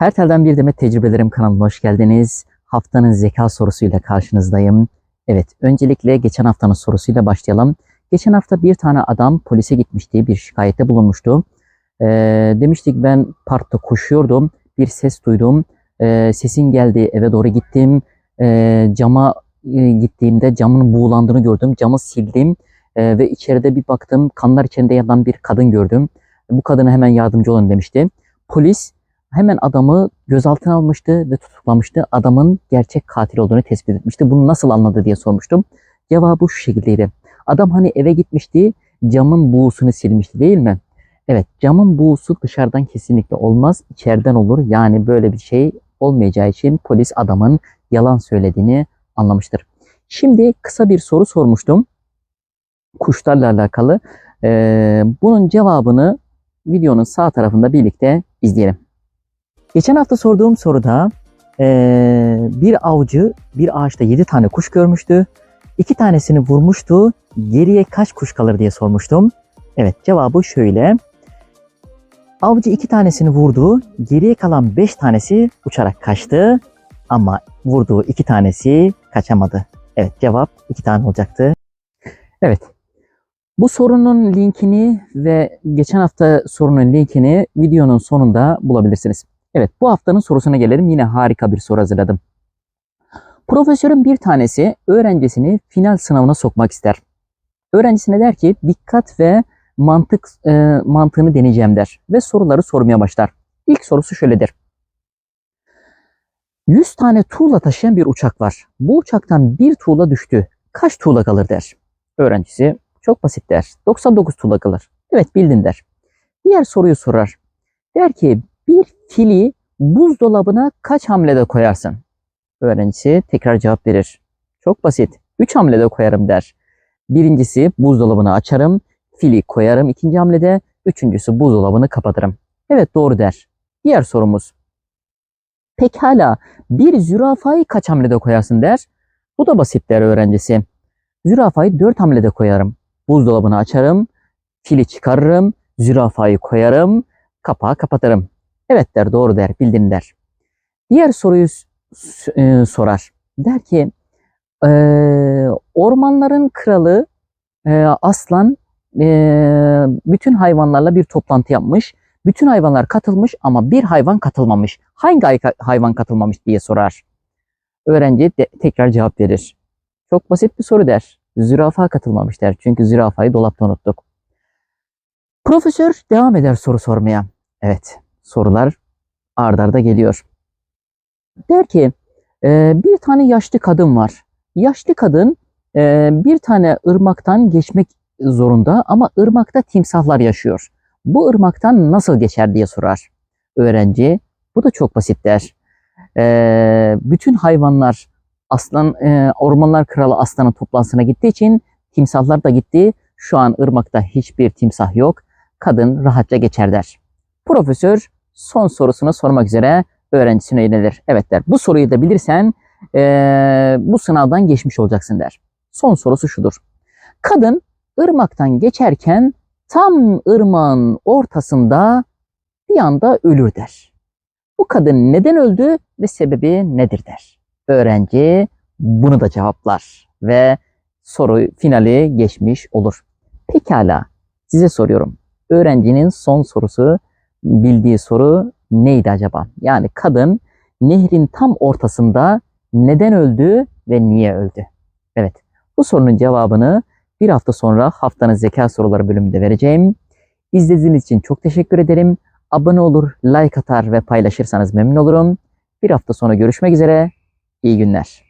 Her telden bir demet tecrübelerim kanalına hoş geldiniz. Haftanın zeka sorusuyla karşınızdayım. Evet, öncelikle geçen haftanın sorusuyla başlayalım. Geçen hafta bir tane adam polise gitmişti, bir şikayette bulunmuştu. Ee, demiştik ben parkta koşuyordum, bir ses duydum. Ee, sesin geldi, eve doğru gittim. Ee, cama e, gittiğimde camın buğulandığını gördüm. Camı sildim Ee, ve içeride bir baktım, kanlar içinde yatan bir kadın gördüm. Bu kadına hemen yardımcı olun demişti. Polis hemen adamı gözaltına almıştı ve tutuklamıştı. Adamın gerçek katil olduğunu tespit etmişti. Bunu nasıl anladı diye sormuştum. Cevabı şu şekildeydi. Adam hani eve gitmişti, camın buğusunu silmişti değil mi? Evet, camın buğusu dışarıdan kesinlikle olmaz, içeriden olur. Yani böyle bir şey olmayacağı için polis adamın yalan söylediğini anlamıştır. Şimdi kısa bir soru sormuştum. Kuşlarla alakalı. Ee, bunun cevabını videonun sağ tarafında birlikte izleyelim. Geçen hafta sorduğum soruda bir avcı bir ağaçta 7 tane kuş görmüştü. 2 tanesini vurmuştu. Geriye kaç kuş kalır diye sormuştum. Evet cevabı şöyle. Avcı 2 tanesini vurdu. Geriye kalan 5 tanesi uçarak kaçtı. Ama vurduğu 2 tanesi kaçamadı. Evet cevap 2 tane olacaktı. Evet. Bu sorunun linkini ve geçen hafta sorunun linkini videonun sonunda bulabilirsiniz. Evet bu haftanın sorusuna gelelim. Yine harika bir soru hazırladım. Profesörün bir tanesi öğrencisini final sınavına sokmak ister. Öğrencisine der ki dikkat ve mantık e, mantığını deneyeceğim der ve soruları sormaya başlar. İlk sorusu şöyledir. 100 tane tuğla taşıyan bir uçak var. Bu uçaktan bir tuğla düştü. Kaç tuğla kalır der. Öğrencisi çok basit der. 99 tuğla kalır. Evet bildin der. Diğer soruyu sorar. Der ki bir fili buzdolabına kaç hamlede koyarsın? Öğrencisi tekrar cevap verir. Çok basit. 3 hamlede koyarım der. Birincisi buzdolabını açarım, fili koyarım ikinci hamlede, üçüncüsü buzdolabını kapatırım. Evet doğru der. Diğer sorumuz. Pekala bir zürafayı kaç hamlede koyarsın der. Bu da basit der öğrencisi. Zürafayı 4 hamlede koyarım. Buzdolabını açarım, fili çıkarırım, zürafayı koyarım, kapağı kapatırım. Evet der, doğru der, bildin der. Diğer soruyu e, sorar. Der ki, e, ormanların kralı e, aslan e, bütün hayvanlarla bir toplantı yapmış. Bütün hayvanlar katılmış ama bir hayvan katılmamış. Hangi hay- hayvan katılmamış diye sorar. Öğrenci de- tekrar cevap verir. Çok basit bir soru der. Zürafa katılmamış der. Çünkü zürafayı dolapta unuttuk. Profesör devam eder soru sormaya. Evet, sorular ard arda geliyor. Der ki, "E, bir tane yaşlı kadın var. Yaşlı kadın e, bir tane ırmaktan geçmek zorunda ama ırmakta timsahlar yaşıyor. Bu ırmaktan nasıl geçer diye sorar. Öğrenci, bu da çok basit der. E, bütün hayvanlar aslan, e, ormanlar kralı aslanın toplantısına gittiği için timsahlar da gitti. Şu an ırmakta hiçbir timsah yok. Kadın rahatça geçer der. Profesör son sorusunu sormak üzere öğrencisine yönelir. Evet der. Bu soruyu da bilirsen eee, bu sınavdan geçmiş olacaksın der. Son sorusu şudur. Kadın ırmaktan geçerken tam ırmağın ortasında bir anda ölür der. Bu kadın neden öldü ve sebebi nedir der. Öğrenci bunu da cevaplar ve soru finali geçmiş olur. Pekala size soruyorum. Öğrencinin son sorusu bildiği soru neydi acaba? Yani kadın nehrin tam ortasında neden öldü ve niye öldü? Evet bu sorunun cevabını bir hafta sonra haftanın zeka soruları bölümünde vereceğim. İzlediğiniz için çok teşekkür ederim. Abone olur, like atar ve paylaşırsanız memnun olurum. Bir hafta sonra görüşmek üzere. İyi günler.